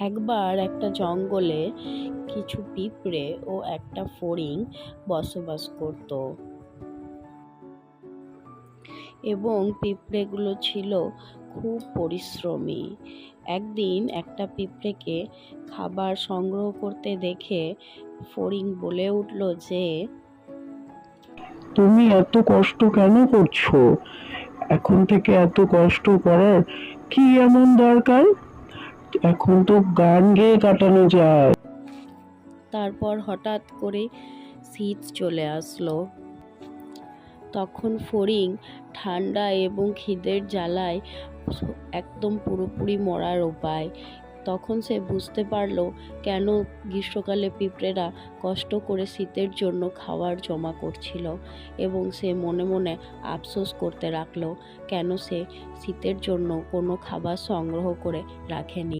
একবার একটা জঙ্গলে কিছু পিঁপড়ে ও একটা ফড়িং বসবাস করত। এবং পিঁপড়েগুলো ছিল খুব পরিশ্রমী। একদিন একটা পিঁপড়েকে খাবার সংগ্রহ করতে দেখে ফড়িং বলে উঠল যে, তুমি এত কষ্ট কেন করছ? এখন থেকে এত কষ্ট করার কি এমন দরকার? এখন তো গান গেয়ে কাটানো যায়। তারপর হঠাৎ করে শীত চলে আসলো। তখন ফড়িং ঠান্ডা এবং খিদের জ্বালায় একদম পুরোপুরি মরার উপায়। তখন সে বুঝতে পারল কেন গ্রীষ্মকালে পিঁপড়েরা কষ্ট করে শীতের জন্য খাবার জমা করছিল এবং সে মনে মনে আফসোস করতে রাখল কেন সে শীতের জন্য কোনো খাবার সংগ্রহ করে রাখেনি।